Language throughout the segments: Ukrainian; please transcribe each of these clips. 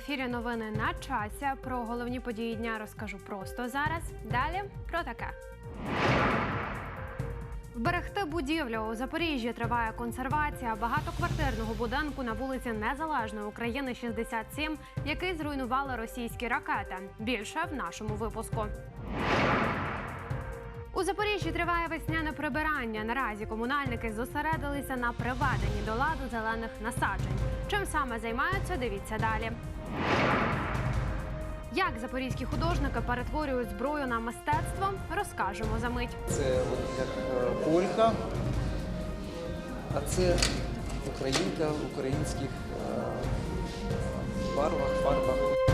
ефірі новини на часі. Про головні події дня розкажу просто зараз. Далі про таке. Вберегти будівлю у Запоріжжі триває консервація багатоквартирного будинку на вулиці Незалежної України 67, який зруйнували російські ракети. Більше в нашому випуску. У Запоріжжі триває весняне прибирання. Наразі комунальники зосередилися на приведенні до ладу зелених насаджень. Чим саме займаються, дивіться далі. Як запорізькі художники перетворюють зброю на мистецтво, розкажемо за мить. Це як е, полька, а це українка в українських е, барвах, фарбах.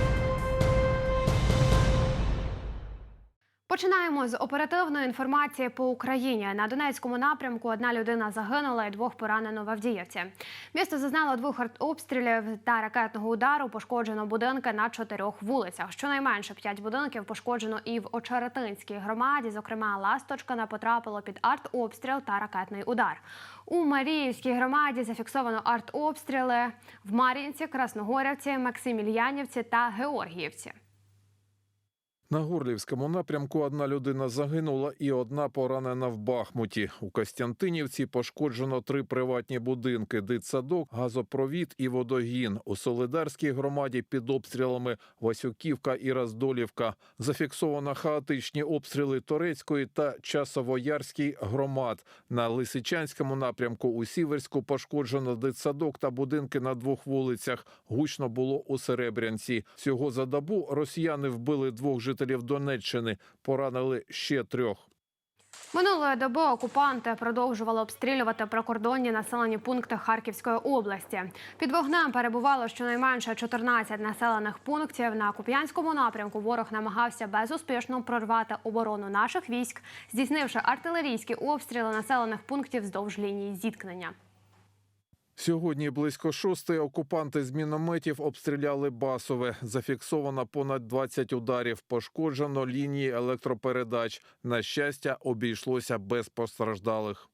Починаємо з оперативної інформації по Україні. На Донецькому напрямку одна людина загинула і двох поранено в Авдіївці. Місто зазнало двох артобстрілів та ракетного удару. Пошкоджено будинки на чотирьох вулицях. Щонайменше п'ять будинків пошкоджено і в Очеретинській громаді. Зокрема, Ласточкана потрапило під артобстріл та ракетний удар. У Маріївській громаді зафіксовано артобстріли в Мар'їнці, Красногорівці, Максимільянівці та Георгіївці. На Горлівському напрямку одна людина загинула і одна поранена в Бахмуті. У Костянтинівці пошкоджено три приватні будинки: дитсадок, газопровід і водогін. У Солидарській громаді під обстрілами Васюківка і Роздолівка. Зафіксовано хаотичні обстріли Торецької та Часовоярській громад. На Лисичанському напрямку у Сіверську пошкоджено дитсадок та будинки на двох вулицях. Гучно було у Серебрянці. Всього за добу росіяни вбили двох жителів Донеччини, поранили ще трьох. Минулої доби окупанти продовжували обстрілювати прикордонні населені пункти Харківської області. Під вогнем перебувало щонайменше 14 населених пунктів. На Куп'янському напрямку ворог намагався безуспішно прорвати оборону наших військ, здійснивши артилерійські обстріли населених пунктів вздовж лінії зіткнення. Сьогодні близько шостої окупанти з мінометів обстріляли Басове. Зафіксовано понад 20 ударів. Пошкоджено лінії електропередач. На щастя, обійшлося без постраждалих.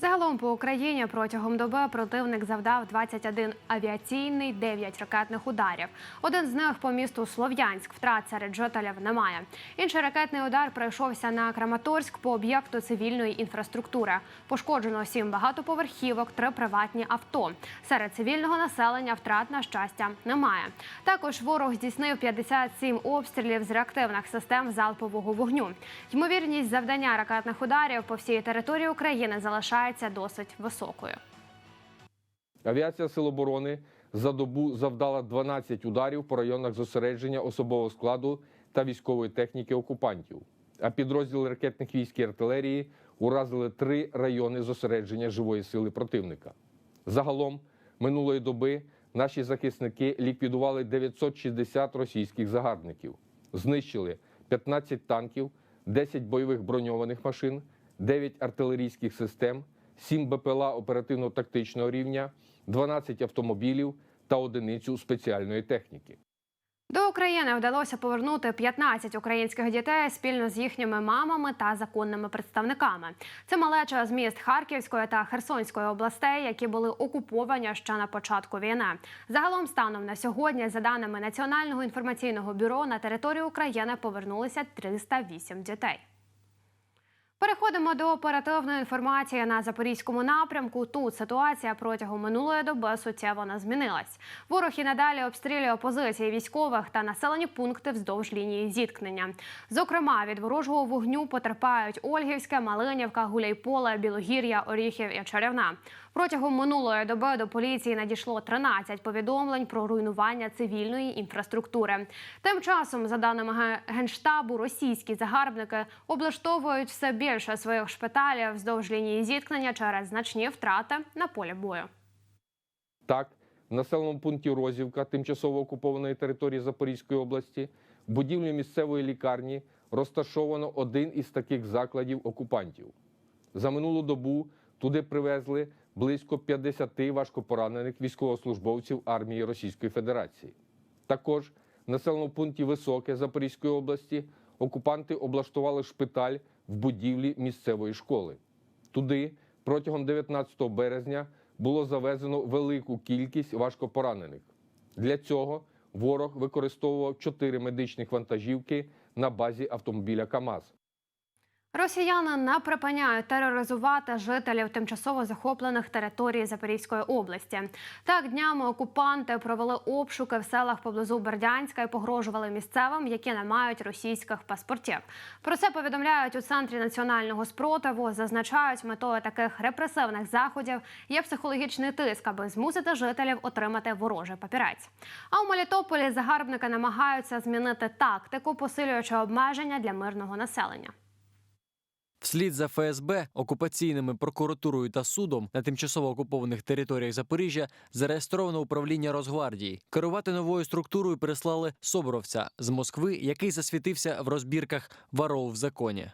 Загалом по Україні протягом доби противник завдав 21 авіаційний, 9 ракетних ударів. Один з них по місту Слов'янськ. Втрат серед жителів немає. Інший ракетний удар прийшовся на Краматорськ по об'єкту цивільної інфраструктури. Пошкоджено сім багатоповерхівок, три приватні авто. Серед цивільного населення втрат на щастя немає. Також ворог здійснив 57 обстрілів з реактивних систем залпового вогню. Ймовірність завдання ракетних ударів по всій території України залишається досить високою. Авіація Сил оборони за добу завдала 12 ударів по районах зосередження особового складу та військової техніки окупантів. А підрозділи ракетних військ і артилерії уразили три райони зосередження живої сили противника. Загалом минулої доби наші захисники ліквідували 960 російських загарбників, знищили 15 танків, 10 бойових броньованих машин, 9 артилерійських систем, 7 БПЛА оперативно-тактичного рівня, 12 автомобілів та одиницю спеціальної техніки. До України вдалося повернути 15 українських дітей спільно з їхніми мамами та законними представниками. Це малеча з міст Харківської та Херсонської областей, які були окуповані ще на початку війни. Загалом, станом на сьогодні, за даними Національного інформаційного бюро, на територію України повернулися 308 дітей. Переходимо до оперативної інформації на запорізькому напрямку. Тут ситуація протягом минулої доби суттєво не змінилась. Ворог і надалі обстрілює позиції військових та населені пункти вздовж лінії зіткнення. Зокрема, від ворожого вогню потерпають Ольгівське, Малинівка, Гуляйполе, Білогір'я, Оріхів і Черевна. Протягом минулої доби до поліції надійшло 13 повідомлень про руйнування цивільної інфраструктури. Тим часом, за даними генштабу, російські загарбники облаштовують все більше своїх шпиталів вздовж лінії зіткнення через значні втрати на полі бою. Так, в населеному пункті Розівка, тимчасово окупованої території Запорізької області, в будівлі місцевої лікарні розташовано один із таких закладів окупантів. За минулу добу туди привезли близько 50 важкопоранених військовослужбовців армії Російської Федерації. Також в населеному пункті Високе Запорізької області окупанти облаштували шпиталь в будівлі місцевої школи. Туди протягом 19 березня було завезено велику кількість важкопоранених. Для цього ворог використовував чотири медичних вантажівки на базі автомобіля КАМАЗ. Росіяни не припиняють тероризувати жителів тимчасово захоплених територій Запорізької області. Так днями окупанти провели обшуки в селах поблизу Бердянська і погрожували місцевим, які не мають російських паспортів. Про це повідомляють у центрі національного спротиву. Зазначають, метою таких репресивних заходів є психологічний тиск, аби змусити жителів отримати ворожий папірець. А у Мелітополі загарбники намагаються змінити тактику, посилюючи обмеження для мирного населення. Вслід за ФСБ, окупаційними прокуратурою та судом на тимчасово окупованих територіях Запоріжжя зареєстровано управління Росгвардії. Керувати новою структурою переслали Соборовця з Москви, який засвітився в розбірках варов в законі.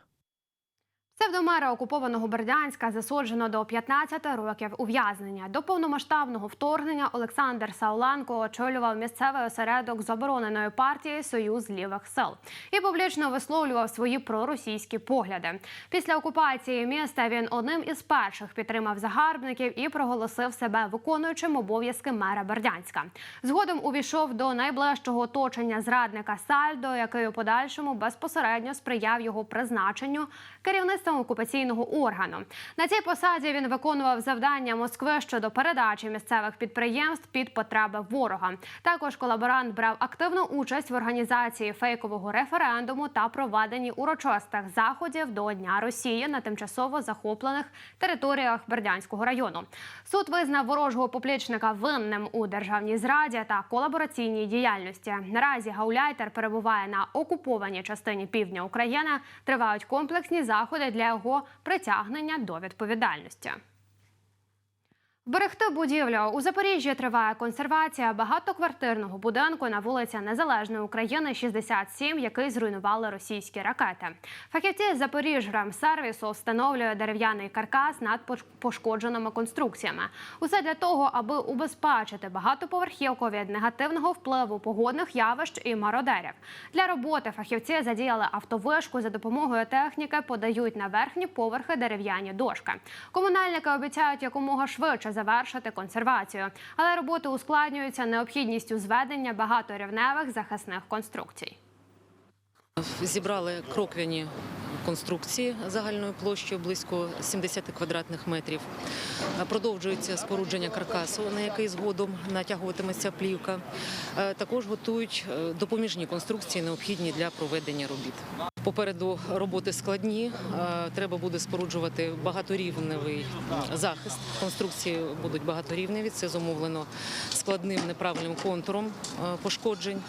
Псевдомера окупованого Бердянська засуджено до 15 років ув'язнення. До повномасштабного вторгнення Олександр Сауленко очолював місцевий осередок забороненої партії Союз лівих сил і публічно висловлював свої проросійські погляди. Після окупації міста він одним із перших підтримав загарбників і проголосив себе виконуючим обов'язки мера Бердянська. Згодом увійшов до найближчого оточення зрадника Сальдо, який у подальшому безпосередньо сприяв його призначенню керівництвом окупаційного органу. На цій посаді він виконував завдання Москви щодо передачі місцевих підприємств під потреби ворога. Також колаборант брав активну участь в організації фейкового референдуму та проведенні урочистих заходів до Дня Росії на тимчасово захоплених територіях Бердянського району. Суд визнав ворожого поплічника винним у державній зраді та колабораційній діяльності. Наразі гауляйтер перебуває на окупованій частині півдня України. Тривають комплексні заходи для його притягнення до відповідальності. Берегти будівлю у Запоріжжі триває консервація багатоквартирного будинку на вулиці Незалежної України 67, який зруйнували російські ракети. Фахівці з Запоріжграмсервісу встановлює дерев'яний каркас над пош- пошкодженими конструкціями. Усе для того, аби убезпечити багатоповерхівку від негативного впливу погодних явищ і мародерів. Для роботи фахівці задіяли автовишку за допомогою техніки, подають на верхні поверхи дерев'яні дошки. Комунальники обіцяють якомога швидше завершити консервацію, але роботи ускладнюються необхідністю зведення багаторівневих захисних конструкцій. Зібрали кроквяні конструкції загальною площею близько 70 квадратних метрів. Продовжується спорудження каркасу, на який згодом натягуватиметься плівка. Е, Також готують е, допоміжні конструкції, необхідні для проведення робіт. Попереду роботи складні. Е, Треба буде споруджувати багаторівневий захист. Конструкції будуть багаторівневі. Це зумовлено складним неправильним контуром е, пошкоджень.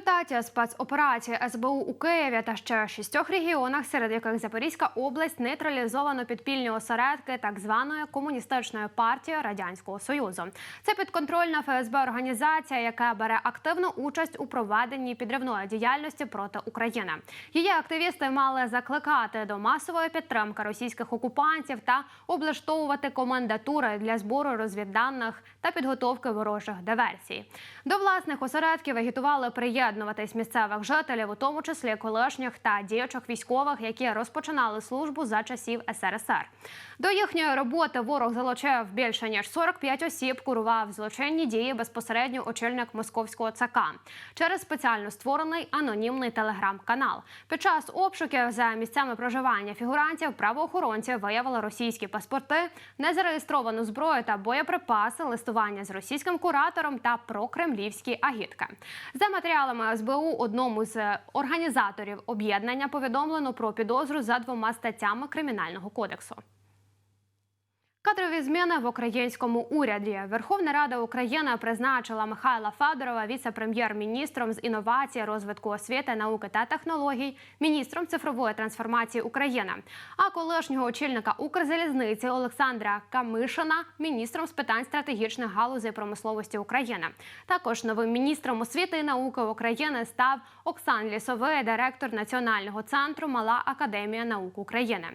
Результаті спецоперації СБУ у Києві та ще шістьох регіонах, серед яких Запорізька область, нейтралізовано підпільні осередки так званої комуністичної партії радянського союзу. Це підконтрольна ФСБ організація, яка бере активну участь у проведенні підривної діяльності проти України. Її активісти мали закликати до масової підтримки російських окупантів та облаштовувати комендатури для збору розвідданих та підготовки ворожих диверсій. До власних осередків агітували приєднуватись місцевих жителів, у тому числі колишніх та діючих військових, які розпочинали службу за часів СРСР. До їхньої роботи ворог залучив більше ніж 45 осіб, курував злочинні дії безпосередньо очільник московського ЦК через спеціально створений анонімний телеграм-канал. Під час обшуків за місцями проживання фігурантів правоохоронці виявили російські паспорти, незареєстровану зброю та боєприпаси, листування з російським куратором та прокремлівські агітки. За матеріалами СБУ, одному з організаторів об'єднання повідомлено про підозру за двома статтями кримінального кодексу. Кадрові зміни в українському уряді Верховна Рада України призначила Михайла Федорова віце-прем'єр-міністром з інновацій, розвитку освіти, науки та технологій, міністром цифрової трансформації України. А колишнього очільника Укрзалізниці Олександра Камишина міністром з питань стратегічних галузей промисловості України. Також новим міністром освіти і науки України став Оксан Лісовий, директор Національного центру Мала Академія наук України.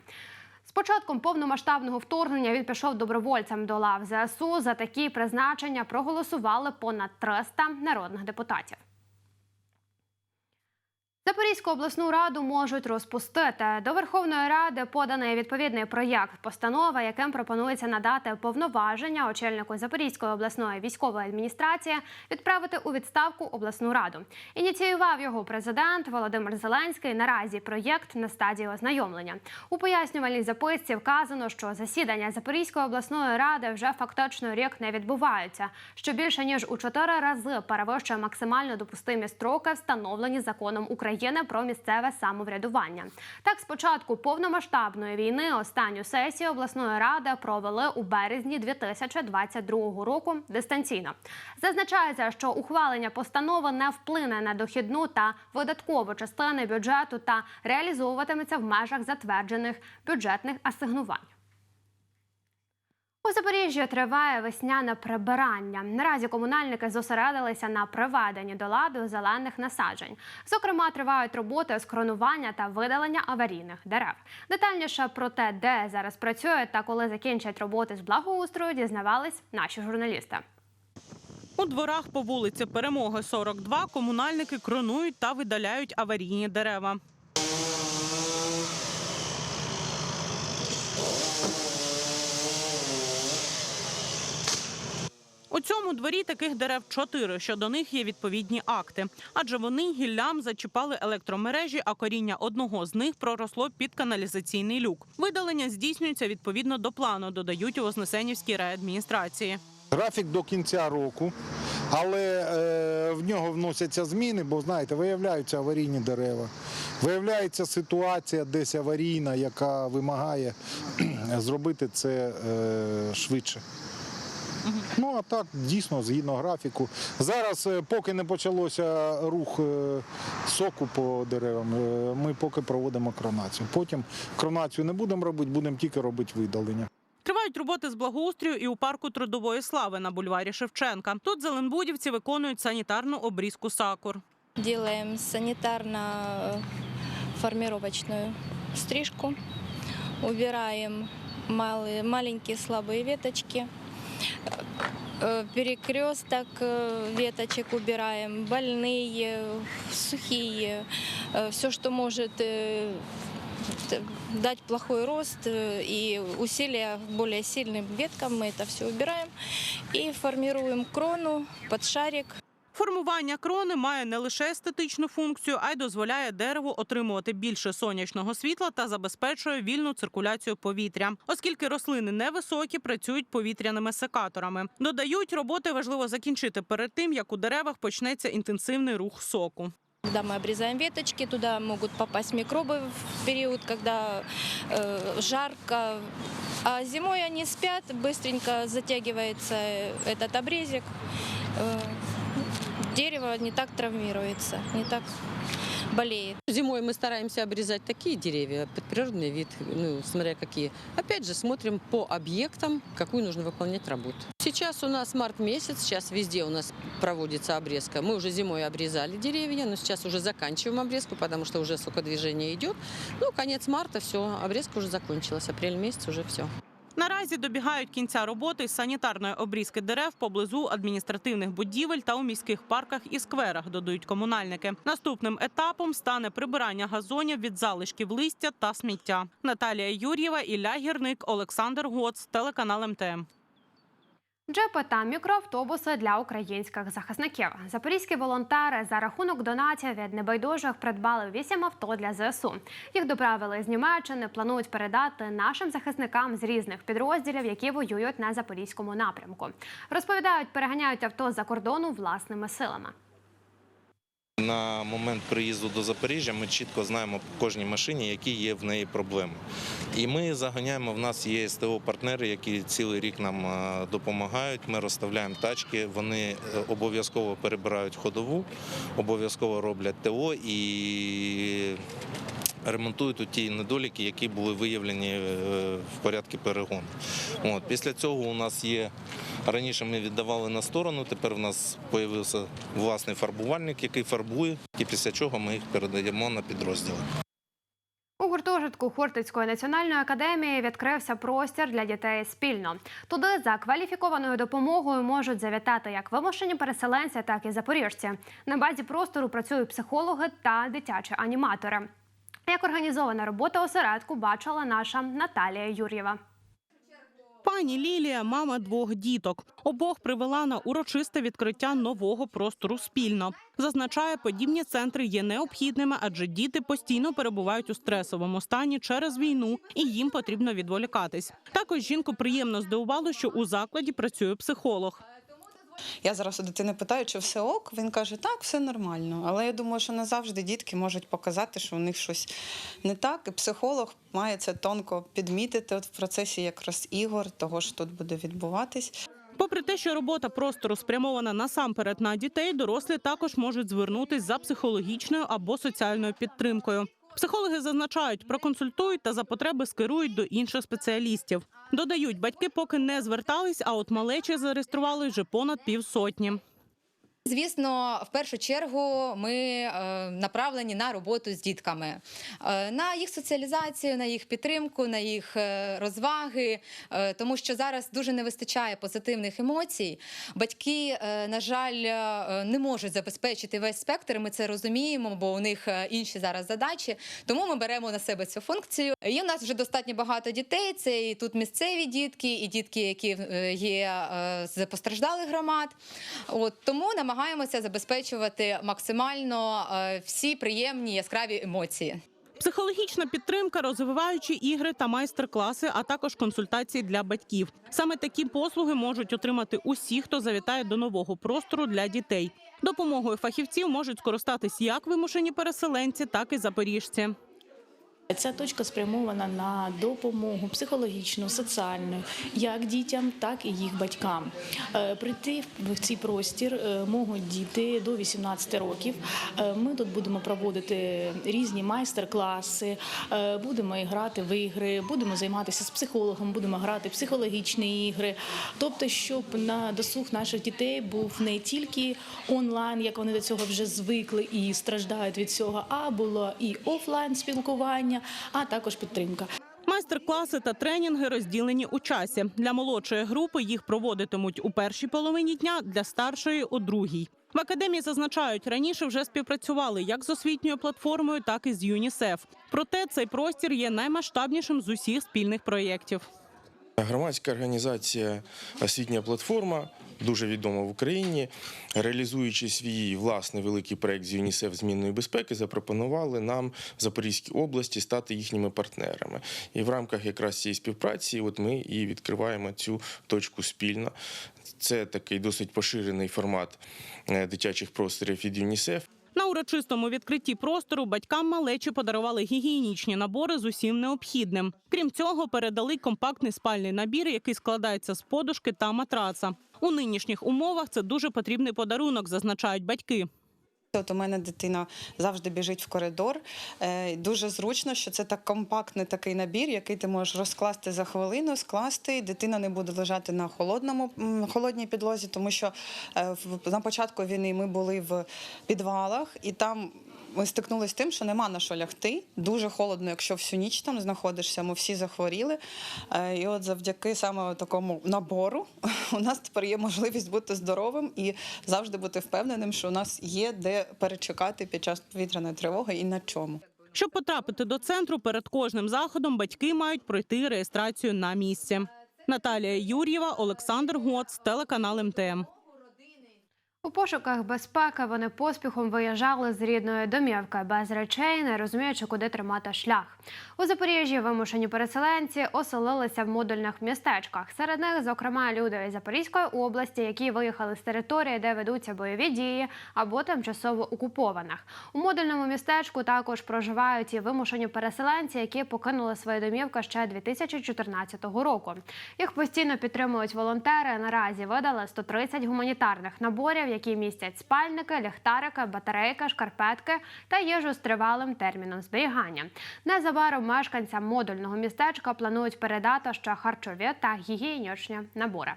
Початком повномасштабного вторгнення він пішов добровольцем до лав ЗСУ. За такі призначення проголосували понад 300 народних депутатів. Запорізьку обласну раду можуть розпустити. До Верховної Ради поданий відповідний проєкт постанови, яким пропонується надати повноваження очільнику Запорізької обласної військової адміністрації відправити у відставку обласну раду. Ініціював його президент Володимир Зеленський. Наразі проєкт на стадії ознайомлення. У пояснювальній записці вказано, що засідання Запорізької обласної ради вже фактично рік не відбуваються, що більше ніж у чотири рази перевищує максимально допустимі строки, встановлені законом України про місцеве самоврядування. Так, з початку повномасштабної війни останню сесію обласної ради провели у березні 2022 року дистанційно. Зазначається, що ухвалення постанови не вплине на дохідну та видаткову частини бюджету та реалізовуватиметься в межах затверджених бюджетних асигнувань. У Запоріжжі триває весняне прибирання. Наразі комунальники зосередилися на приведенні до ладу зелених насаджень. Зокрема, тривають роботи з кронування та видалення аварійних дерев. Детальніше про те, де зараз працюють та коли закінчать роботи з благоустрою, дізнавались наші журналісти. У дворах по вулиці Перемоги 42 комунальники кронують та видаляють аварійні дерева. Цьому дворі таких дерев чотири. Щодо них є відповідні акти, адже вони гіллям зачіпали електромережі, а коріння одного з них проросло під каналізаційний люк. Видалення здійснюється відповідно до плану, додають у Вознесенівській райадміністрації. Графік до кінця року, але е, в нього вносяться зміни, бо знаєте, виявляються аварійні дерева. Виявляється ситуація десь аварійна, яка вимагає зробити це е, швидше. Ну а так дійсно згідно графіку. Зараз, е, поки не почалося рух е, соку по деревам, е, ми поки проводимо кронацію. Потім кронацію не будемо робити, будемо тільки робити видалення. Тривають роботи з благоустрою і у парку трудової слави на бульварі Шевченка. Тут зеленбудівці виконують санітарну обрізку сакур. Делаем санитарно-формировочную стрижку, убираем малые, маленькие слабые веточки, э, перекресток э, веточек убираем, больные, сухие, все, что может э, т- дать плохой рост э, и усилия более сильным веткам, мы это все убираем и формируем крону под шарик. Формування крони має не лише естетичну функцію, а й дозволяє дереву отримувати більше сонячного світла та забезпечує вільну циркуляцію повітря. Оскільки рослини невисокі, працюють повітряними секаторами. Додають, роботи важливо закінчити перед тим, як у деревах почнеться інтенсивний рух соку. Когда мы обрезаем веточки, туда могут попасть микробы в период, когда э, жарко. А зимой они спят, быстренько затягивается этот обрезик. Э, дерево не так травмируется, не так болеет. Зимой мы стараемся обрезать такие деревья под природный вид, ну, смотря какие. Опять же, смотрим по объектам, какую нужно выполнять работу. Сейчас у нас март месяц, сейчас везде у нас проводится обрезка. Мы уже зимой обрезали деревья, но сейчас уже заканчиваем обрезку, потому что уже сокодвижение идет. Ну, конец марта, все, обрезка уже закончилась, апрель месяц уже все. Наразі добігають кінця роботи з санітарної обрізки дерев поблизу адміністративних будівель та у міських парках і скверах, додають комунальники. Наступним етапом стане прибирання газонів від залишків листя та сміття. Наталія Юр'єва, Ілля Гірник, Олександр Гоц, телеканал МТМ. Джепи та мікроавтобуси для українських захисників. Запорізькі волонтери за рахунок донатів від небайдужих придбали вісім авто для ЗСУ. Їх доправили з Німеччини. Планують передати нашим захисникам з різних підрозділів, які воюють на запорізькому напрямку. Розповідають, переганяють авто за кордону власними силами. На момент приїзду до Запоріжжя ми чітко знаємо по кожній машині, які є в неї проблеми. І ми заганяємо. В нас є СТО-партнери, які цілий рік нам е, допомагають. Ми розставляємо тачки. Вони е, обов'язково перебирають ходову, обов'язково роблять ТО і ремонтують ті недоліки, які були виявлені е, в порядку перегону. От після цього у нас є раніше. Ми віддавали на сторону. Тепер у нас з'явився власний фарбувальник, який фарбує, і після чого ми їх передаємо на підрозділи. У гуртожитку Хортицької національної академії відкрився простір для дітей спільно. Туди за кваліфікованою допомогою можуть завітати як вимушені переселенці, так і запоріжці. На базі простору працюють психологи та дитячі аніматори. Як організована робота осередку, бачила наша Наталія Юр'єва. Пані Лілія, мама двох діток. Обох привела на урочисте відкриття нового простору спільно. Зазначає, подібні центри є необхідними, адже діти постійно перебувають у стресовому стані через війну, і їм потрібно відволікатись. Також жінку приємно здивувало, що у закладі працює психолог. Я зараз у дитини питаю, чи все ок. Він каже, так, все нормально. Але я думаю, що не завжди дітки можуть показати, що у них щось не так. І психолог має це тонко підмітити от в процесі якраз ігор, того що тут буде відбуватись. Попри те, що робота простору спрямована насамперед на дітей, дорослі також можуть звернутись за психологічною або соціальною підтримкою. Психологи зазначають, проконсультують та за потреби скерують до інших спеціалістів. Додають, батьки поки не звертались, а от малечі зареєстрували вже понад півсотні. Звісно, в першу чергу ми е, направлені на роботу з дітками, е, на їх соціалізацію, на їх підтримку, на їх е, розваги, тому що зараз дуже не вистачає позитивних емоцій. Батьки, на жаль, не можуть забезпечити весь спектр. Ми це розуміємо, бо у них інші зараз задачі. Тому ми беремо на себе цю функцію. Є у нас вже достатньо багато дітей. Це і тут місцеві дітки, і дітки, які є з постраждалих громад. От тому намагаємося забезпечувати максимально е, всі приємні яскраві емоції. Психологічна підтримка, розвиваючі ігри та майстер-класи, а також консультації для батьків. Саме такі послуги можуть отримати усі, хто завітає до нового простору для дітей. Допомогою фахівців можуть скористатись як вимушені переселенці, так і запоріжці. Ця точка спрямована на допомогу психологічну, соціальну, як дітям, так і їх батькам. Е, Прийти в цей простір е, можуть діти до 18 років. Е, Ми тут будемо проводити різні майстер-класи, будемо грати в ігри, будемо займатися з психологом, будемо грати в психологічні ігри. Тобто, щоб на досуг наших дітей був не тільки онлайн, як вони до цього вже звикли і страждають від цього, а було і офлайн спілкування, а також підтримка. Майстер-класи та тренінги розділені у часі. Для молодшої групи їх проводитимуть у першій половині дня, для старшої у другій. В академії зазначають, раніше вже співпрацювали як з освітньою платформою, так і з ЮНІСЕФ. Проте цей простір є наймасштабнішим з усіх спільних проєктів. Громадська організація Освітня платформа дуже відома в Україні, реалізуючи свій власний великий проект з ЮНІСЕФ змінної безпеки, запропонували нам в Запорізькій області стати їхніми партнерами. І в рамках якраз цієї співпраці, от ми і відкриваємо цю точку спільно. Це такий досить поширений формат е, дитячих просторів від ЮНІСЕФ. На урочистому відкритті простору батькам малечі подарували гігієнічні набори з усім необхідним. Крім цього, передали компактний спальний набір, який складається з подушки та матраца. У нинішніх умовах це дуже потрібний подарунок, зазначають батьки. От у мене дитина завжди біжить в коридор. Е, Дуже зручно, що це так компактний такий набір, який ти можеш розкласти за хвилину, скласти. Дитина не буде лежати на холодному холодній підлозі, тому що е, на початку війни ми були в підвалах, і там ми стикнулися з тим, що нема на що лягти. Дуже холодно, якщо всю ніч там знаходишся. Ми всі захворіли. Е, І от завдяки саме такому набору у нас тепер є можливість бути здоровим і завжди бути впевненим, що у нас є де перечекати під час повітряної тривоги і на чому. Щоб потрапити до центру, перед кожним заходом батьки мають пройти реєстрацію на місці. Наталія Юр'єва, Олександр Гоц, телеканал МТМ. У пошуках безпеки вони поспіхом виїжджали з рідної домівки без речей, не розуміючи, куди тримати шлях. У Запоріжжі вимушені переселенці оселилися в модульних містечках. Серед них, зокрема, люди із Запорізької області, які виїхали з території, де ведуться бойові дії або тимчасово окупованих. У модульному містечку також проживають і вимушені переселенці, які покинули свої домівки ще 2014 року. Їх постійно підтримують волонтери. Наразі видали 130 гуманітарних наборів, які містять спальники, ліхтарики, батарейки, шкарпетки та їжу з тривалим терміном зберігання. Незабаром мешканцям модульного містечка планують передати ще харчові та гігієнічні набори.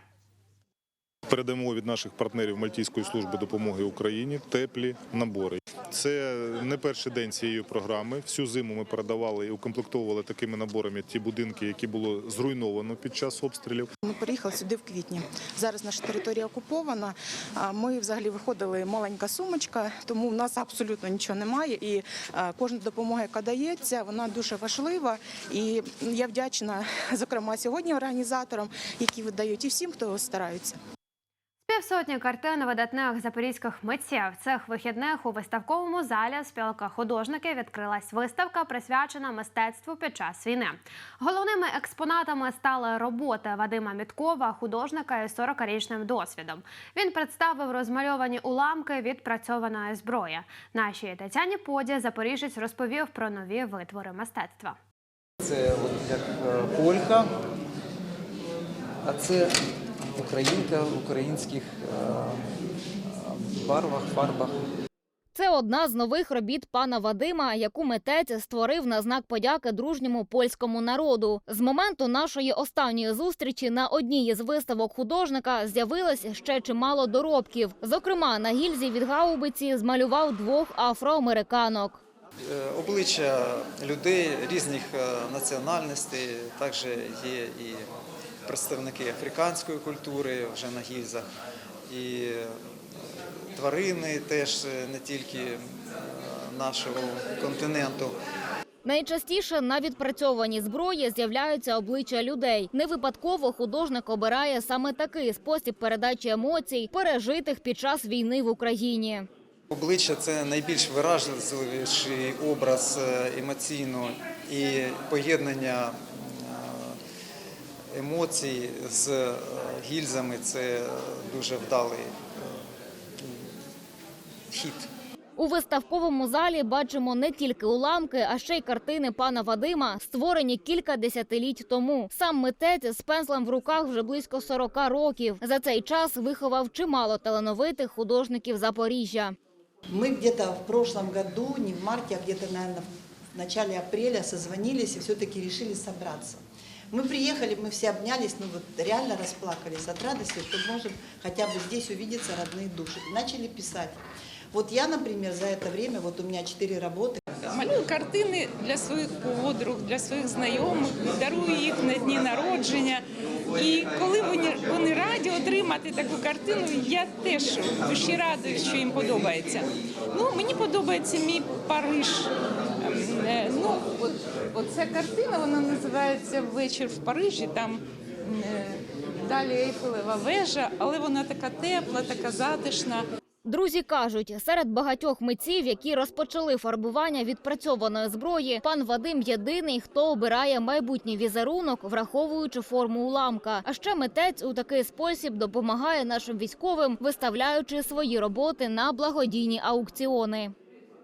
Передамо від наших партнерів Мальтійської служби допомоги Україні теплі набори. Це не перший день цієї програми. Всю зиму ми передавали і укомплектовували такими наборами ті будинки, які було зруйновано під час обстрілів. Ми приїхали сюди в квітні. Зараз наша територія окупована. Ми взагалі виходили маленька сумочка, тому в нас абсолютно нічого немає. І кожна допомога, яка дається, вона дуже важлива. І я вдячна, зокрема, сьогодні організаторам, які видають, і всім, хто стараються. Півсотні картин видатних запорізьких митців. Цих вихідних у виставковому залі спілка художників відкрилась виставка, присвячена мистецтву під час війни. Головними експонатами стали роботи Вадима Міткова, художника із 40-річним досвідом. Він представив розмальовані уламки відпрацьованої зброї. Нашій Тетяні Поді Запоріжець розповів про нові витвори мистецтва. Це от як е, полька, а це українка в українських е, барвах, фарбах. Це одна з нових робіт пана Вадима, яку митець створив на знак подяки дружньому польському народу. З моменту нашої останньої зустрічі на одній із виставок художника з'явилось ще чимало доробків. Зокрема, на гільзі від гаубиці змалював двох афроамериканок. Е, Обличчя людей різних е, національностей, також є і представники африканської культури вже на гільзах, і е, тварини теж е, не тільки е, нашого континенту. Найчастіше на відпрацьованій зброї з'являються обличчя людей. Не випадково художник обирає саме такий спосіб передачі емоцій, пережитих під час війни в Україні. Обличчя це найбільш виражливіший образ емоційно і поєднання емоцій з е, гільзами це дуже вдалий е, хід. У виставковому залі бачимо не тільки уламки, а ще й картини пана Вадима, створені кілька десятиліть тому. Сам митець з пензлем в руках вже близько 40 років. За цей час виховав чимало талановитих художників Запоріжжя. Мы где-то в прошлом году, не в марте, а где-то, наверное, в начале апреля созвонились и все-таки решили собраться. Мы приехали, мы все обнялись, ну вот реально расплакались от радости, что можем хотя бы здесь увидеться родные души. И начали писать. Вот я, например, за это время, вот у меня четыре работы. Малюю картини для своїх подруг, для своїх знайомих, дарую їх на дні народження. І коли вони, вони раді отримати таку картину, я теж в душі радуюсь, що їм подобається. Ну, мені подобається мій Париж. Е, Ну, от картина, вона називається Вечір в Парижі. Там е, далі Ейфелева вежа, але вона така тепла, така затишна. Друзі кажуть, серед багатьох митців, які розпочали фарбування відпрацьованої зброї, пан Вадим єдиний, хто обирає майбутній візерунок, враховуючи форму уламка. А ще митець у такий спосіб допомагає нашим військовим, виставляючи свої роботи на благодійні аукціони.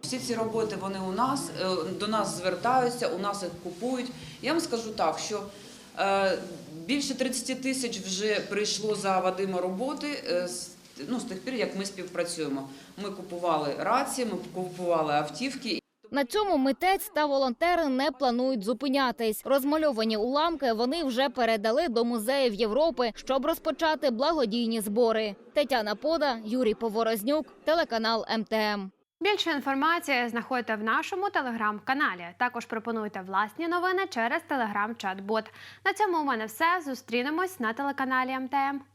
Всі ці роботи вони у нас е, до нас звертаються, у нас їх купують. Я вам скажу так, що е, більше 30 тисяч вже прийшло за Вадима роботи. е, Ну, з тих пір, як ми співпрацюємо. Ми купували рації, ми купували автівки. На цьому митець та волонтери не планують зупинятись. Розмальовані уламки вони вже передали до музеїв Європи, щоб розпочати благодійні збори. Тетяна Пода, Юрій Поворознюк, телеканал МТМ. Більше інформації знаходите в нашому телеграм-каналі. Також пропонуйте власні новини через телеграм-чат-бот. На цьому у мене все. Зустрінемось на телеканалі МТМ.